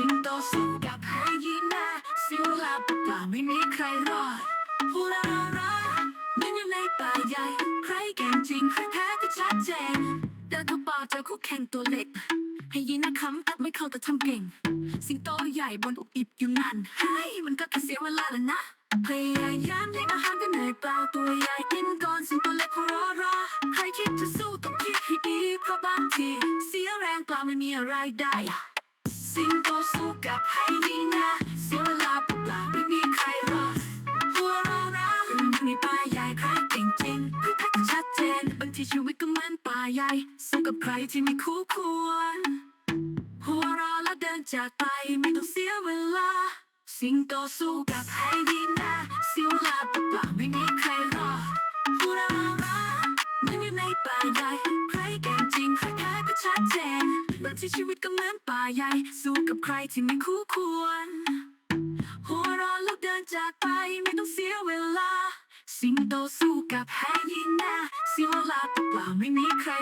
สิงโตสู้กับไฮยีน่าสียเวลาเปล่าไม่มีใครรอดฮูลารามันอยู่ในป่าใหญ่ ใครเก่งจริงใครแพ้ก็ชัดเจนเดินเข้าป่าเจอคู่แข่งตัวเล็กไฮยีน่าคำตัดไม่เข้าแต่ทำเก่ง สิงโตใหญ่บนอกอิบอยู่นั่นเฮ้ยมันก็แค่เสียเวลาแล้วนะพยายามเลี้ยงอาหารกันเหนื่อยเปล่าตัวใหญ่กินก่อนสิงโตเล็กหัวราะรอใครคิดจะสู้ต้องคิดให้ดีเพราะบางทีเสียแรงเปล่าไม่มีอะไรได้สิงโต บไฮยีน่าเสียเวลาเปล่าไม่มีใครรอดหัวเราะรออยู่ในป่าใหญ่ใครเก่งจริงคือแท็กชัดเจนบางทีชีวิตก็เหมือนป่าใหญ่สู้กับใครที่ไม่คู่ควรหัวเราะแล้วเดินจากไปไม่ต้องเสียเวลา สิ่งโตสู้กับไฮยีน่าเสียเวลาเปล่าไม่มีใครรอดหัวเราะมันอยู่ในป่าใหญ่ใครเก่งจริงใคร ทีชีวิตก็เหมือนป่าใหญ่ สู้กับใครที่ไม่คู่ควร หัวเราะแล้วเดินจากไปไม่ต้องเสียเวลา สิงโตสู้กับไฮยีน่าสิ